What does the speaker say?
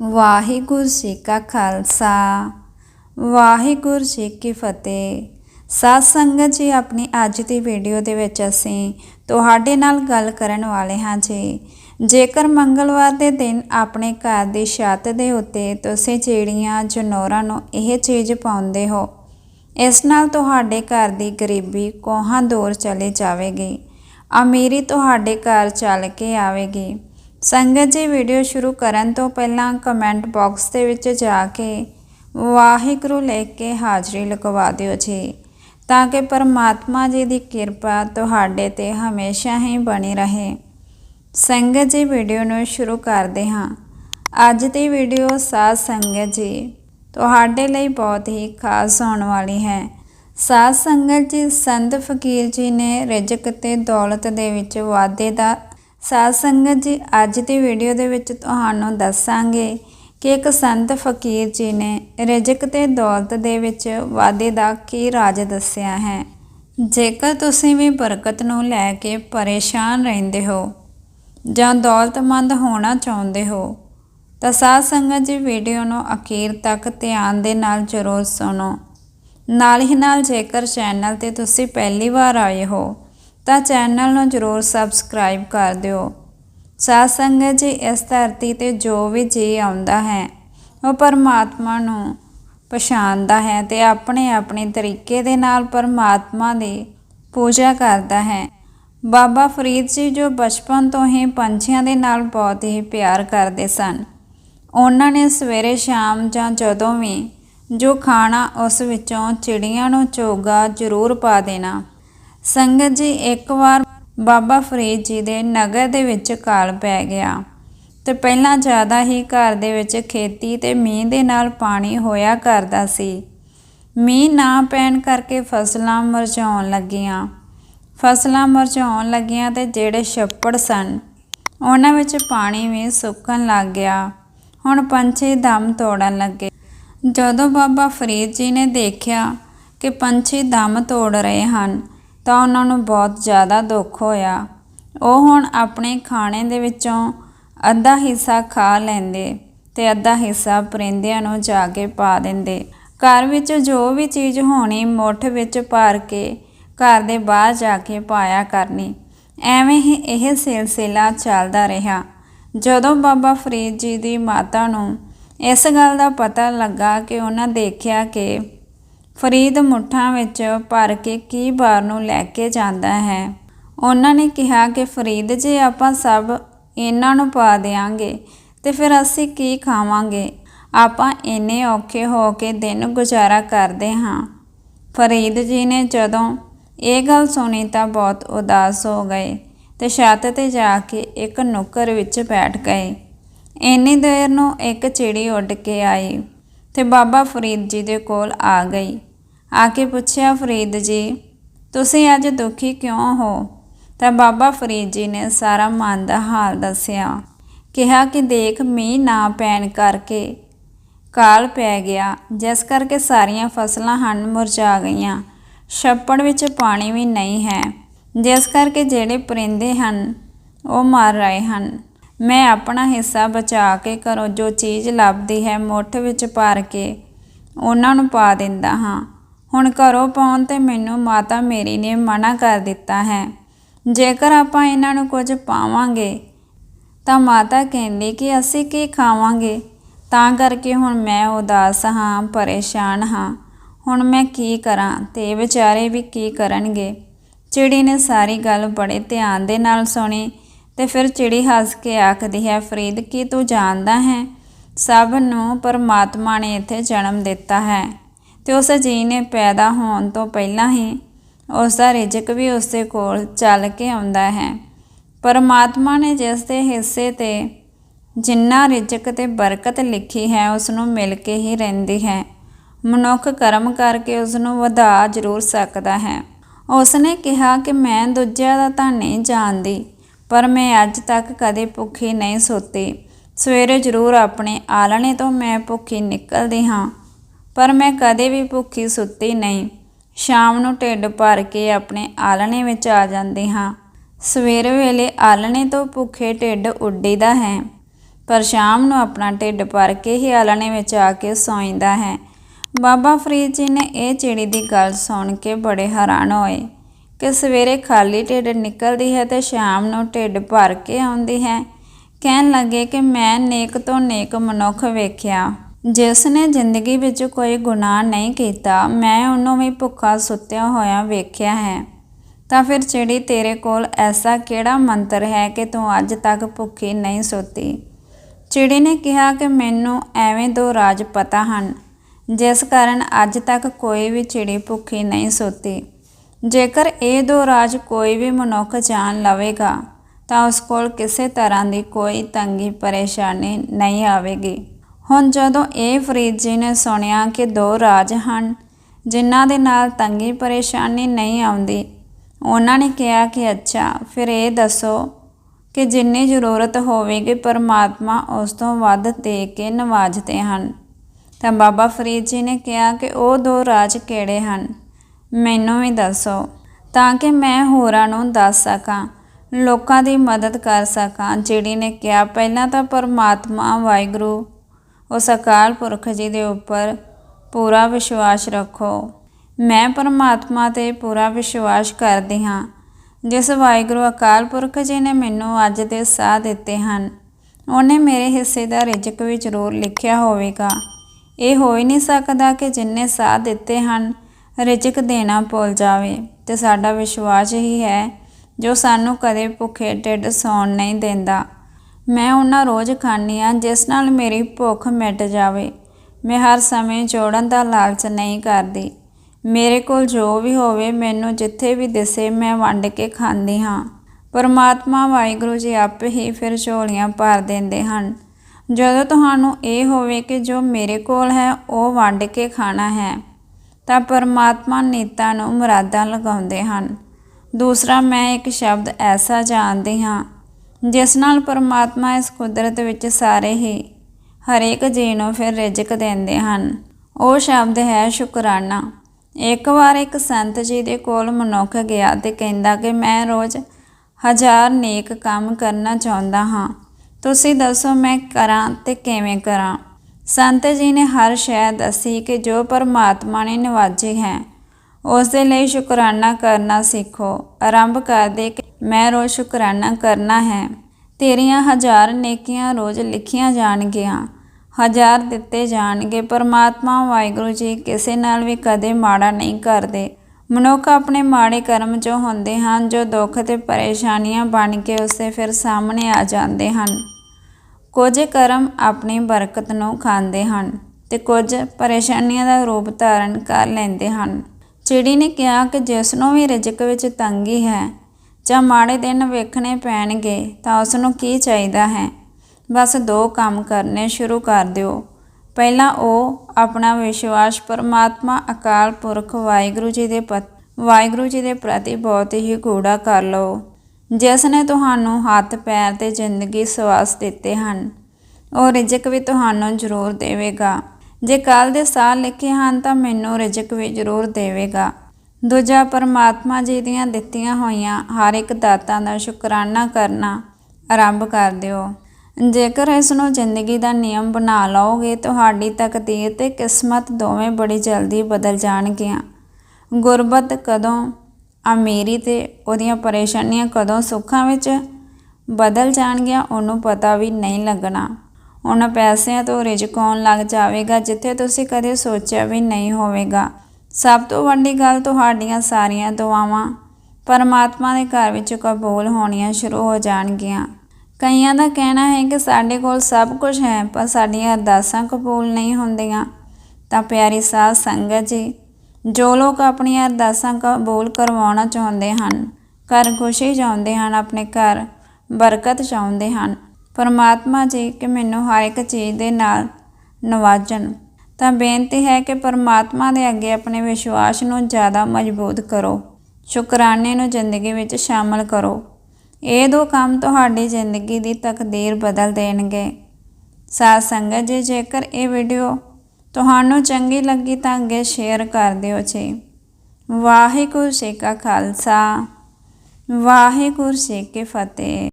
ਵਾਹਿਗੁਰੂ ਜੀ ਕਾ ਖਾਲਸਾ। ਵਾਹਿਗੁਰੂ ਜੀ ਕੀ ਫਤਿਹ। ਸਾਧ ਸੰਗਤ ਜੀ, ਆਪਣੀ ਅੱਜ ਦੀ ਵੀਡੀਓ ਦੇ ਵਿੱਚ ਅਸੀਂ ਤੁਹਾਡੇ ਨਾਲ ਗੱਲ ਕਰਨ ਵਾਲੇ ਹਾਂ ਜੀ। ਜੇਕਰ ਮੰਗਲਵਾਰ ਦੇ ਦਿਨ ਆਪਣੇ ਘਰ ਦੀ ਛੱਤ ਦੇ ਉੱਤੇ ਤੁਸੀਂ ਚਿੜੀਆਂ ਜਨੌਰਾਂ ਨੂੰ ਇਹ ਚੀਜ਼ ਪਾਉਂਦੇ ਹੋ, ਇਸ ਨਾਲ ਤੁਹਾਡੇ ਘਰ ਦੀ ਗਰੀਬੀ ਕੋਹਾਂ ਦੂਰ ਚਲੇ ਜਾਵੇਗੀ। ਅਮੀਰੀ ਤੁਹਾਡੇ ਘਰ ਚੱਲ ਕੇ ਆਵੇਗੀ। ਸੰਗਤ ਜੀ ਵੀਡੀਓ ਸ਼ੁਰੂ ਕਰਨ ਤੋਂ ਪਹਿਲਾਂ ਕਮੈਂਟ ਬਾਕਸ ਦੇ ਵਿੱਚ ਜਾ ਕੇ ਵਾਹਿਗੁਰੂ ਲਿਖ ਕੇ ਹਾਜ਼ਰੀ ਲਗਵਾ ਦਿਓ ਜੀ, ਤਾਂ ਕਿ ਪਰਮਾਤਮਾ ਜੀ ਦੀ ਕਿਰਪਾ ਤੁਹਾਡੇ ਤੇ ਹਮੇਸ਼ਾ ਹੀ ਬਣੀ ਰਹੇ। ਸੰਗਤ ਜੀ ਵੀਡੀਓ ਨੂੰ ਸ਼ੁਰੂ ਕਰਦੇ ਹਾਂ। ਅੱਜ ਦੀ ਵੀਡੀਓ ਸਾਧ ਸੰਗਤ ਜੀ ਤੁਹਾਡੇ ਲਈ ਬਹੁਤ ਹੀ ਖਾਸ ਹੋਣ ਵਾਲੀ ਹੈ। ਸਾਧ ਸੰਗਤ ਜੀ ਸੰਤ ਫਕੀਰ ਜੀ ਨੇ ਰਿਜ਼ਕ ਤੇ ਦੌਲਤ ਦੇ ਵਿੱਚ ਵਾਧੇ ਦਾ ਸਾਧ ਸੰਗਤ ਜੀ, ਅੱਜ ਦੀ ਵੀਡੀਓ ਦੇ ਵਿੱਚ ਤੁਹਾਨੂੰ ਦੱਸਾਂਗੇ ਕਿ ਇੱਕ ਸੰਤ ਫਕੀਰ ਜੀ ਨੇ ਰਿਜ਼ਕ ਤੇ ਦੌਲਤ ਦੇ ਵਿੱਚ ਵਾਧੇ ਦਾ ਕੀ ਰਾਜ ਦੱਸਿਆ ਹੈ। ਜੇਕਰ ਤੁਸੀਂ ਵੀ ਬਰਕਤ ਨੂੰ ਲੈ ਕੇ ਪਰੇਸ਼ਾਨ ਰਹਿੰਦੇ ਹੋ ਜਾਂ ਦੌਲਤਮੰਦ ਹੋਣਾ ਚਾਹੁੰਦੇ ਹੋ, ਤਾਂ ਸਾਧ ਸੰਗਤ ਜੀ ਵੀਡੀਓ ਨੂੰ ਅਖੀਰ ਤੱਕ ਧਿਆਨ ਦੇ ਨਾਲ ਜ਼ਰੂਰ ਸੁਣੋ। ਨਾਲ ਹੀ ਨਾਲ ਜੇਕਰ ਚੈਨਲ ਤੇ ਤੁਸੀਂ ਪਹਿਲੀ ਵਾਰ ਆਏ ਹੋ ਤਾਂ ਚੈਨਲ ਨੂੰ ਜ਼ਰੂਰ ਸਬਸਕ੍ਰਾਈਬ ਕਰ ਦਿਓ। ਸਾਧ ਸੰਗਤ ਜੀ, ਇਸ ਧਰਤੀ ਤੇ ਜੋ ਵੀ ਜੀ ਆਉਂਦਾ ਹੈ, ਉਹ ਪਰਮਾਤਮਾ ਨੂੰ ਪਛਾਣਦਾ ਹੈ ਤੇ ਆਪਣੇ ਆਪਣੇ ਤਰੀਕੇ ਦੇ ਨਾਲ ਪਰਮਾਤਮਾ ਦੀ ਪੂਜਾ ਕਰਦਾ ਹੈ। ਬਾਬਾ ਫਰੀਦ ਜੀ ਜੋ ਬਚਪਨ ਤੋਂ ਹੀ ਪੰਛੀਆਂ ਦੇ ਨਾਲ ਬਹੁਤ ਹੀ ਪਿਆਰ ਕਰਦੇ ਸਨ। ਉਹਨਾਂ ਨੇ ਸਵੇਰੇ ਸ਼ਾਮ ਜਾਂ ਜਦੋਂ ਵੀ ਜੋ ਖਾਣਾ ਉਸ ਵਿੱਚੋਂ ਚਿੜੀਆਂ ਨੂੰ ਚੋਗਾ ਜ਼ਰੂਰ ਪਾ ਦੇਣਾ। ਸੰਗਤ ਜੀ, ਇੱਕ ਵਾਰ ਬਾਬਾ ਫਰੀਦ ਜੀ ਦੇ ਨਗਰ ਦੇ ਵਿੱਚ ਕਾਲ ਪੈ ਗਿਆ ਤੇ ਪਹਿਲਾਂ ਜ਼ਿਆਦਾ ਹੀ ਘਰ ਦੇ ਵਿੱਚ ਖੇਤੀ ਤੇ ਮੀਂਹ ਦੇ ਨਾਲ ਪਾਣੀ ਹੋਇਆ ਕਰਦਾ ਸੀ। ਮੀਂਹ ਨਾ ਪੈਣ ਕਰਕੇ ਫਸਲਾਂ ਮਰਝਾਉਣ ਲੱਗੀਆਂ। ਫਸਲਾਂ ਮਰਝਾਉਣ ਲੱਗੀਆਂ ਤੇ ਜਿਹੜੇ ਛੱਪੜ ਸਨ, ਉਹਨਾਂ ਵਿੱਚ ਪਾਣੀ ਵੀ ਸੁੱਕਣ ਲੱਗ ਗਿਆ। ਹੁਣ ਪੰਛੀ ਦਮ ਤੋੜਨ ਲੱਗੇ। ਜਦੋਂ ਬਾਬਾ ਫਰੀਦ ਜੀ ਨੇ ਦੇਖਿਆ ਕਿ ਪੰਛੀ ਦਮ ਤੋੜ ਰਹੇ ਹਨ ਤਾਂ ਉਹਨਾਂ ਨੂੰ ਬਹੁਤ ਜ਼ਿਆਦਾ ਦੁੱਖ ਹੋਇਆ। ਉਹ ਹੁਣ ਆਪਣੇ ਖਾਣੇ ਦੇ ਵਿੱਚੋਂ ਅੱਧਾ ਹਿੱਸਾ ਖਾ ਲੈਂਦੇ ਤੇ ਅੱਧਾ ਹਿੱਸਾ ਪਰਿੰਦਿਆਂ ਨੂੰ ਜਾ ਕੇ ਪਾ ਦਿੰਦੇ। ਘਰ ਵਿੱਚ ਜੋ ਵੀ ਚੀਜ਼ ਹੋਣੀ ਮੁੱਠ ਵਿੱਚ ਭਰ ਕੇ ਘਰ ਦੇ ਬਾਹਰ ਜਾ ਕੇ ਪਾਇਆ ਕਰਨੀ। ਐਵੇਂ ਹੀ ਇਹ ਸਿਲਸਿਲਾ ਚੱਲਦਾ ਰਿਹਾ। ਜਦੋਂ ਬਾਬਾ ਫਰੀਦ ਜੀ ਦੀ ਮਾਤਾ ਨੂੰ ਇਸ ਗੱਲ ਦਾ ਪਤਾ ਲੱਗਾ ਕਿ ਉਹਨਾਂ ਦੇਖਿਆ ਕਿ ਫਰੀਦ ਮੁੱਠਾਂ ਵਿੱਚ ਭਰ ਕੇ ਕੀ ਬਾਰ ਨੂੰ ਲੈ ਕੇ ਜਾਂਦਾ ਹੈ? ਉਹਨਾਂ ਨੇ ਕਿਹਾ ਕਿ ਫਰੀਦ, ਜੇ ਆਪਾਂ ਸਭ ਇਹਨਾਂ ਨੂੰ ਪਾ ਦੇਾਂਗੇ ਤੇ ਫਿਰ ਅਸੀਂ ਕੀ ਖਾਵਾਂਗੇ? ਆਪਾਂ ਇੰਨੇ ਔਖੇ ਹੋ ਕੇ ਦਿਨ ਗੁਜ਼ਾਰਾ ਕਰਦੇ ਹਾਂ। ਫਰੀਦ ਜੀ ਨੇ ਜਦੋਂ ਇਹ ਗੱਲ ਸੁਣੀ ਤਾਂ ਬਹੁਤ ਉਦਾਸ ਹੋ ਗਏ ਤੇ ਛੱਤ ਤੇ ਜਾ ਕੇ ਇੱਕ ਨੁੱਕਰ ਵਿੱਚ ਬੈਠ ਗਏ। ਇੰਨੀ ਦੇਰ ਨੂੰ ਇੱਕ ਚਿੜੀ ਉੱਡ ਕੇ ਆਈ ਤੇ ਬਾਬਾ ਫਰੀਦ ਜੀ ਦੇ ਕੋਲ ਆ ਗਈ। ਆ ਕੇ ਪੁੱਛਿਆ, ਫਰੀਦ ਜੀ, ਤੁਸੀਂ ਅੱਜ ਦੁਖੀ ਕਿਉਂ ਹੋ? ਤਾਂ ਬਾਬਾ ਫਰੀਦ ਜੀ ਨੇ ਸਾਰਾ ਮਨ ਦਾ ਹਾਲ ਦੱਸਿਆ। ਕਿਹਾ ਕਿ ਦੇਖ, ਮੀਂਹ ਨਾ ਪੈਣ ਕਰਕੇ ਕਾਲ ਪੈ ਗਿਆ, ਜਿਸ ਕਰਕੇ ਸਾਰੀਆਂ ਫਸਲਾਂ ਹਨ ਮੁਰਝਾ ਗਈਆਂ। ਛੱਪੜ ਵਿੱਚ ਪਾਣੀ ਵੀ ਨਹੀਂ ਹੈ, ਜਿਸ ਕਰਕੇ ਜਿਹੜੇ ਪਰਿੰਦੇ ਹਨ, ਉਹ ਮਰ ਰਹੇ ਹਨ। ਮੈਂ ਆਪਣਾ ਹਿੱਸਾ ਬਚਾ ਕੇ ਘਰੋਂ ਜੋ ਚੀਜ਼ ਲੱਭਦੀ ਹੈ, ਮੁੱਠ ਵਿੱਚ ਭਰ ਕੇ ਉਹਨਾਂ ਨੂੰ ਪਾ ਦਿੰਦਾ ਹਾਂ। ਹੁਣ ਘਰੋਂ ਪਾਉਣ ਤੇ ਮੈਨੂੰ ਮਾਤਾ ਮੇਰੀ ਨੇ ਮਨਾ ਕਰ ਦਿੱਤਾ ਹੈ। ਜੇਕਰ ਆਪਾਂ ਇਹਨਾਂ ਨੂੰ ਕੁਝ ਪਾਵਾਂਗੇ, ਤਾਂ ਮਾਤਾ ਕਹਿੰਦੀ ਕਿ ਅਸੀਂ ਕੀ ਖਾਵਾਂਗੇ? ਤਾਂ ਕਰਕੇ ਹੁਣ ਮੈਂ ਉਦਾਸ ਹਾਂ, ਪਰੇਸ਼ਾਨ ਹਾਂ। ਹੁਣ ਮੈਂ ਕੀ ਕਰਾਂ ਤੇ ਵਿਚਾਰੇ ਵੀ ਕੀ ਕਰਨਗੇ? ਚਿੜੀ ਨੇ ਸਾਰੀ ਗੱਲ ਬੜੇ ਧਿਆਨ ਦੇ ਨਾਲ ਸੁਣੀ ਤੇ ਫਿਰ ਚਿੜੀ ਹੱਸ ਕੇ ਆਖਦੀ ਹੈ, ਫਰੀਦ, ਕੀ ਤੂੰ ਜਾਣਦਾ ਹੈ? ਸਭ ਨੂੰ ਪਰਮਾਤਮਾ ਨੇ ਇੱਥੇ ਜਨਮ ਦਿੱਤਾ ਹੈ। ਤੇ ਉਸ ਜੀ ਨੇ ਪੈਦਾ ਹੋਣ ਤੋਂ ਪਹਿਲਾਂ ਹੀ ਉਸ ਦਾ ਰਿਜ਼ਕ ਵੀ ਉਸਦੇ ਕੋਲ ਚੱਲ ਕੇ ਆਉਂਦਾ ਹੈ। ਪਰਮਾਤਮਾ ਨੇ ਜਿਸ ਦੇ ਹਿੱਸੇ ਤੇ ਜਿੰਨਾ ਰਿਜ਼ਕ ਤੇ ਬਰਕਤ ਲਿਖੀ ਹੈ, ਉਸ ਨੂੰ ਮਿਲ ਕੇ ਹੀ ਰਹਿੰਦੀ ਹੈ। ਮਨੁੱਖ ਕਰਮ ਕਰਕੇ ਉਸ ਨੂੰ ਵਧਾ ਜ਼ਰੂਰ ਸਕਦਾ ਹੈ। ਉਸ ਨੇ ਕਿਹਾ ਕਿ ਮੈਂ ਦੂਜਿਆਂ ਦਾ ਤਾਂ ਨਹੀਂ ਜਾਣਦੀ, ਪਰ ਮੈਂ ਅੱਜ ਤੱਕ ਕਦੇ ਭੁੱਖੀ ਨਹੀਂ ਸੋਤੀ। ਸਵੇਰੇ ਜ਼ਰੂਰ ਆਪਣੇ ਆਲਣੇ ਤੋਂ ਮੈਂ ਭੁੱਖੀ ਨਿਕਲਦੀ ਹਾਂ। ਪਰ ਮੈਂ ਕਦੇ ਵੀ ਭੁੱਖੀ ਸੁੱਤੀ ਨਹੀਂ। ਸ਼ਾਮ ਨੂੰ ਢਿੱਡ ਭਰ ਕੇ ਆਪਣੇ ਆਲਣੇ ਵਿੱਚ ਆ ਜਾਂਦੀ ਹਾਂ। ਸਵੇਰ ਵੇਲੇ ਆਲਣੇ ਤੋਂ ਭੁੱਖੇ ਢਿੱਡ ਉੱਡੀਦਾ ਹੈ, ਪਰ ਸ਼ਾਮ ਨੂੰ ਆਪਣਾ ਢਿੱਡ ਭਰ ਕੇ ਹੀ ਆਲਣੇ ਵਿੱਚ ਆ ਕੇ ਸੌਂਦਾ ਹੈ। ਬਾਬਾ ਫਰੀਦ ਜੀ ਨੇ ਇਹ ਚਿੜੀ ਦੀ ਗੱਲ ਸੁਣ ਕੇ ਬੜੇ ਹੈਰਾਨ ਹੋਏ ਕਿ ਸਵੇਰੇ ਖਾਲੀ ਢਿੱਡ ਨਿਕਲਦੀ ਹੈ ਤੇ ਸ਼ਾਮ ਨੂੰ ਢਿੱਡ ਭਰ ਕੇ ਆਉਂਦੀ ਹੈ। ਕਹਿਣ ਲੱਗੇ ਕਿ ਮੈਂ ਨੇਕ ਤੋਂ ਨੇਕ ਮਨੁੱਖ ਵੇਖਿਆ। ਜਿਸ ਨੇ ਜ਼ਿੰਦਗੀ ਵਿੱਚ ਕੋਈ ਗੁਨਾਹ ਨਹੀਂ ਕੀਤਾ, ਮੈਂ ਉਹਨੂੰ ਵੀ ਭੁੱਖਾ ਸੁੱਤਿਆ ਹੋਇਆ ਵੇਖਿਆ ਹੈ। ਤਾਂ ਫਿਰ ਚਿੜੀ, ਤੇਰੇ ਕੋਲ ਐਸਾ ਕਿਹੜਾ ਮੰਤਰ ਹੈ ਕਿ ਤੂੰ ਅੱਜ ਤੱਕ ਭੁੱਖੀ ਨਹੀਂ ਸੁੱਤੀ? ਚਿੜੀ ਨੇ ਕਿਹਾ ਕਿ ਮੈਨੂੰ ਐਵੇਂ ਦੋ ਰਾਜ ਪਤਾ ਹਨ, ਜਿਸ ਕਾਰਨ ਅੱਜ ਤੱਕ ਕੋਈ ਵੀ ਚਿੜੀ ਭੁੱਖੀ ਨਹੀਂ ਸੁੱਤੀ। ਜੇਕਰ ਇਹ ਦੋ ਰਾਜ ਕੋਈ ਵੀ ਮਨੁੱਖ ਜਾਣ ਲਵੇਗਾ, ਤਾਂ ਉਸ ਕੋਲ ਕਿਸੇ ਤਰ੍ਹਾਂ ਦੀ ਕੋਈ ਤੰਗੀ, ਪਰੇਸ਼ਾਨੀ ਨਹੀਂ ਆਵੇਗੀ। ਹੁਣ ਜਦੋਂ ਇਹ ਫਰੀਦ ਜੀ ਨੇ ਸੁਣਿਆ ਕਿ ਦੋ ਰਾਜ ਹਨ, ਜਿਨ੍ਹਾਂ ਦੇ ਨਾਲ ਤੰਗੀ ਪਰੇਸ਼ਾਨੀ ਨਹੀਂ ਆਉਂਦੀ, ਉਹਨਾਂ ਨੇ ਕਿਹਾ ਕਿ ਅੱਛਾ, ਫਿਰ ਇਹ ਦੱਸੋ ਕਿ ਜਿੰਨੀ ਜ਼ਰੂਰਤ ਹੋਵੇਗੀ, ਪਰਮਾਤਮਾ ਉਸ ਤੋਂ ਵੱਧ ਦੇ ਕੇ ਨਵਾਜਦੇ ਹਨ। ਤਾਂ ਬਾਬਾ ਫਰੀਦ ਜੀ ਨੇ ਕਿਹਾ ਕਿ ਉਹ ਦੋ ਰਾਜ ਕਿਹੜੇ ਹਨ? ਮੈਨੂੰ ਵੀ ਦੱਸੋ, ਤਾਂ ਕਿ ਮੈਂ ਹੋਰਾਂ ਨੂੰ ਦੱਸ ਸਕਾਂ, ਲੋਕਾਂ ਦੀ ਮਦਦ ਕਰ ਸਕਾਂ, ਜਿਹੜੀ ਨੇ ਕਿਹਾ। ਪਹਿਲਾਂ ਤਾਂ ਪਰਮਾਤਮਾ, ਵਾਹਿਗੁਰੂ ਉਸ ਅਕਾਲ ਪੁਰਖ ਜੀ ਦੇ ਉੱਪਰ ਪੂਰਾ ਵਿਸ਼ਵਾਸ ਰੱਖੋ। ਮੈਂ ਪਰਮਾਤਮਾ ਤੇ ਪੂਰਾ ਵਿਸ਼ਵਾਸ ਕਰਦੀ ਹਾਂ। ਜਿਸ ਵਾਹਿਗੁਰੂ ਅਕਾਲ ਪੁਰਖ ਜੀ ਨੇ ਮੈਨੂੰ ਅੱਜ ਦੇ ਸਾਹ ਦਿੱਤੇ ਹਨ, ਉਹਨੇ ਮੇਰੇ ਹਿੱਸੇ ਦਾ ਰਿਜ਼ਕ ਵੀ ਜ਼ਰੂਰ ਲਿਖਿਆ ਹੋਵੇਗਾ। ਇਹ ਹੋ ਹੀ ਨਹੀਂ ਸਕਦਾ ਕਿ ਜਿੰਨੇ ਸਾਹ ਦਿੱਤੇ ਹਨ, ਰਿਜ਼ਕ ਦੇਣਾ ਭੁੱਲ ਜਾਵੇ। ਤੇ ਸਾਡਾ ਵਿਸ਼ਵਾਸ ਹੀ ਹੈ, ਜੋ ਸਾਨੂੰ ਕਦੇ ਭੁੱਖੇ ਢਿੱਡ ਸੌਣ ਨਹੀਂ ਦਿੰਦਾ। ਮੈਂ ਉਹਨਾਂ ਰੋਜ਼ ਖਾਂਦੀ ਹਾਂ ਜਿਸ ਨਾਲ ਮੇਰੀ ਭੁੱਖ ਮਿਟ ਜਾਵੇ। ਮੈਂ ਹਰ ਸਮੇਂ ਜੋੜਨ ਦਾ ਲਾਲਚ ਨਹੀਂ ਕਰਦੀ। ਮੇਰੇ ਕੋਲ ਜੋ ਵੀ ਹੋਵੇ ਮੈਨੂੰ ਜਿੱਥੇ ਵੀ ਦਿਸੇ ਮੈਂ ਵੰਡ ਕੇ ਖਾਂਦੀ ਹਾਂ। ਪਰਮਾਤਮਾ ਵਾਹਿਗੁਰੂ ਜੀ ਆਪੇ ਹੀ ਫਿਰ ਝੋਲੀਆਂ ਭਰ ਦਿੰਦੇ ਹਨ। ਜਦੋਂ ਤੁਹਾਨੂੰ ਇਹ ਹੋਵੇ ਕਿ ਜੋ ਮੇਰੇ ਕੋਲ ਹੈ, ਉਹ ਵੰਡ ਕੇ ਖਾਣਾ ਹੈ, ਤਾਂ ਪਰਮਾਤਮਾ ਨੇਤਾ ਨੂੰ ਮੁਰਾਦਾਂ ਲਗਾਉਂਦੇ ਹਨ। ਦੂਸਰਾ, ਮੈਂ ਇੱਕ ਸ਼ਬਦ ਐਸਾ ਜਾਣਦੀ ਹਾਂ ਜਿਸ ਨਾਲ ਪਰਮਾਤਮਾ ਇਸ ਕੁਦਰਤ ਵਿੱਚ ਸਾਰੇ ਹੀ ਹਰੇਕ ਜੀ ਨੂੰ ਫਿਰ ਰਿਜ਼ਕ ਦਿੰਦੇ ਹਨ। ਉਹ ਸ਼ਬਦ ਹੈ ਸ਼ੁਕਰਾਨਾ। ਇੱਕ ਵਾਰ ਇੱਕ ਸੰਤ ਜੀ ਦੇ ਕੋਲ ਮਨੁੱਖ ਗਿਆ ਤੇ ਕਹਿੰਦਾ ਕਿ ਮੈਂ ਰੋਜ਼ ਹਜ਼ਾਰ ਨੇਕ ਕੰਮ ਕਰਨਾ ਚਾਹੁੰਦਾ ਹਾਂ। ਤੁਸੀਂ ਦੱਸੋ ਮੈਂ ਕਰਾਂ ਤੇ ਕਿਵੇਂ ਕਰਾਂ? ਸੰਤ ਜੀ ਨੇ ਹਰ ਸ਼ੈ ਦੱਸੀ ਕਿ ਜੋ ਪਰਮਾਤਮਾ ਨੇ ਨਿਵਾਜੀ ਹੈ, ਉਸ ਦੇ ਲਈ ਸ਼ੁਕਰਾਨਾ ਕਰਨਾ ਸਿੱਖੋ। ਆਰੰਭ ਕਰਦੇ ਮੈਂ ਰੋਜ਼ ਸ਼ੁਕਰਾਨਾ ਕਰਨਾ ਹੈ। ਤੇਰੀਆਂ ਹਜ਼ਾਰ ਨੇਕੀਆਂ ਰੋਜ਼ ਲਿਖੀਆਂ ਜਾਣਗੀਆਂ। ਹਜ਼ਾਰ ਦਿੱਤੇ ਜਾਣਗੇ। ਪਰਮਾਤਮਾ ਵਾਹਿਗੁਰੂ ਜੀ ਕਿਸੇ ਨਾਲ ਵੀ ਕਦੇ ਮਾੜਾ ਨਹੀਂ ਕਰਦੇ। ਮਨੁੱਖ ਆਪਣੇ ਮਾੜੇ ਕਰਮ ਜੋ ਹੁੰਦੇ ਹਨ, ਜੋ ਦੁੱਖ ਤੇ ਪਰੇਸ਼ਾਨੀਆਂ ਬਣ ਕੇ ਉਸੇ ਫਿਰ ਸਾਹਮਣੇ ਆ ਜਾਂਦੇ ਹਨ। ਕੁਝ ਕਰਮ ਆਪਣੀ ਬਰਕਤ ਨੂੰ ਖਾਂਦੇ ਹਨ ਤੇ ਕੁਝ ਪਰੇਸ਼ਾਨੀਆਂ ਦਾ ਰੂਪ ਧਾਰਨ ਕਰ ਲੈਂਦੇ ਹਨ। ਚਿੜੀ ਨੇ ਕਿਹਾ ਕਿ ਜਿਸ ਨੂੰ ਵੀ ਰਿਜ਼ਕ ਵਿੱਚ ਤੰਗੀ ਹੈ ਜਾਂ ਮਾੜੇ ਦਿਨ ਵੇਖਣੇ ਪੈਣਗੇ ਤਾਂ ਉਸ ਨੂੰ ਕੀ ਚਾਹੀਦਾ ਹੈ? ਬਸ ਦੋ ਕੰਮ ਕਰਨੇ ਸ਼ੁਰੂ ਕਰ ਦਿਓ। ਪਹਿਲਾਂ ਉਹ ਆਪਣਾ ਵਿਸ਼ਵਾਸ ਪਰਮਾਤਮਾ, ਅਕਾਲ ਪੁਰਖ, ਵਾਹਿਗੁਰੂ ਜੀ ਦੇ ਵਾਹਿਗੁਰੂ ਜੀ ਦੇ ਪ੍ਰਤੀ ਬਹੁਤ ਹੀ ਗੂੜਾ ਕਰ ਲਓ। ਜਿਸ ਨੇ ਤੁਹਾਨੂੰ ਹੱਥ, ਪੈਰ ਤੇ ਜ਼ਿੰਦਗੀ ਸਵਾਸ ਦਿੱਤੇ ਹਨ, ਉਹ ਰਿਜ਼ਕ ਵੀ ਤੁਹਾਨੂੰ ਜ਼ਰੂਰ ਦੇਵੇਗਾ। ਜੇ ਕੱਲ ਦੇ ਸਾਹ ਲਿਖੇ ਹਨ ਤਾਂ ਮੈਨੂੰ ਰਿਜ਼ਕ ਵੀ ਜ਼ਰੂਰ ਦੇਵੇਗਾ। ਦੂਜਾ, ਪਰਮਾਤਮਾ ਜੀ ਦੀਆਂ ਦਿੱਤੀਆਂ ਹੋਈਆਂ ਹਰ ਇੱਕ ਦਾਤਾਂ ਦਾ ਸ਼ੁਕਰਾਨਾ ਕਰਨਾ ਆਰੰਭ ਕਰ ਦਿਓ। ਜੇਕਰ ਇਸ ਨੂੰ ਜ਼ਿੰਦਗੀ ਦਾ ਨਿਯਮ ਬਣਾ ਲਓਗੇ, ਤੁਹਾਡੀ ਤਕਦੀਰ ਤੇ ਕਿਸਮਤ ਦੋਵੇਂ ਬੜੀ ਜਲਦੀ ਬਦਲ ਜਾਣਗੀਆਂ। ਗੁਰਬਤ ਕਦੋਂ, ਅਮੀਰੀ ਤੇ ਉਹਦੀਆਂ ਪਰੇਸ਼ਾਨੀਆਂ ਕਦੋਂ ਸੁੱਖਾਂ ਵਿੱਚ ਬਦਲ ਜਾਣਗੀਆਂ, ਉਹਨੂੰ ਪਤਾ ਵੀ ਨਹੀਂ ਲੱਗਣਾ। ਉਹਨਾਂ ਪੈਸਿਆਂ ਤੋਂ ਰਿਜ਼ਕ ਆਉਣ ਲੱਗ ਜਾਵੇਗਾ, ਜਿੱਥੇ ਤੁਸੀਂ ਕਦੇ ਸੋਚਿਆ ਵੀ ਨਹੀਂ ਹੋਵੇਗਾ। ਸਭ ਤੋਂ ਵੱਡੀ ਗੱਲ ਤੁਹਾਡੀਆਂ ਸਾਰੀਆਂ ਦੁਆਵਾਂ ਪਰਮਾਤਮਾ ਦੇ ਘਰ ਵਿੱਚ ਕਬੂਲ ਹੋਣੀਆਂ ਸ਼ੁਰੂ ਹੋ ਜਾਣਗੀਆਂ। ਕਈਆਂ ਦਾ ਕਹਿਣਾ ਹੈ ਕਿ ਸਾਡੇ ਕੋਲ ਸਭ ਕੁਝ ਹੈ, ਪਰ ਸਾਡੀਆਂ ਅਰਦਾਸਾਂ ਕਬੂਲ ਨਹੀਂ ਹੁੰਦੀਆਂ। ਤਾਂ ਪਿਆਰੀ ਸਾਧ ਸੰਗਤ ਜੀ, ਜੋ ਲੋਕ ਆਪਣੀਆਂ ਅਰਦਾਸਾਂ ਕਬੂਲ ਕਰਵਾਉਣਾ ਚਾਹੁੰਦੇ ਹਨ, ਘਰ ਖੁਸ਼ੀ ਚਾਹੁੰਦੇ ਹਨ, ਆਪਣੇ ਘਰ ਬਰਕਤ ਚਾਹੁੰਦੇ ਹਨ, ਪਰਮਾਤਮਾ ਜੀ ਕਿ ਮੈਨੂੰ ਹਰ ਇੱਕ ਚੀਜ਼ ਦੇ ਨਾਲ ਨਵਾਜਣ। ਤਾਂ ਬੇਨਤੀ ਹੈ ਕਿ ਪਰਮਾਤਮਾ ਦੇ ਅੱਗੇ ਆਪਣੇ ਵਿਸ਼ਵਾਸ ਨੂੰ ਜ਼ਿਆਦਾ ਮਜ਼ਬੂਤ ਕਰੋ, ਸ਼ੁਕਰਾਨੇ ਨੂੰ ਜ਼ਿੰਦਗੀ ਵਿੱਚ ਸ਼ਾਮਲ ਕਰੋ। ਇਹ ਦੋ ਕੰਮ ਤੁਹਾਡੀ ਜ਼ਿੰਦਗੀ ਦੀ ਤਕਦੀਰ ਬਦਲ ਦੇਣਗੇ। ਸਾਧ ਸੰਗਤ ਜੀ, ਜੇਕਰ ਇਹ ਵੀਡੀਓ ਤੁਹਾਨੂੰ ਚੰਗੀ ਲੱਗੀ ਤਾਂ ਅੱਗੇ ਸ਼ੇਅਰ ਕਰ ਦਿਓ ਜੀ। ਵਾਹਿਗੁਰੂ ਜੀ ਕਾ ਖਾਲਸਾ, ਵਾਹਿਗੁਰੂ ਜੀ ਕੀ ਫਤਿਹ।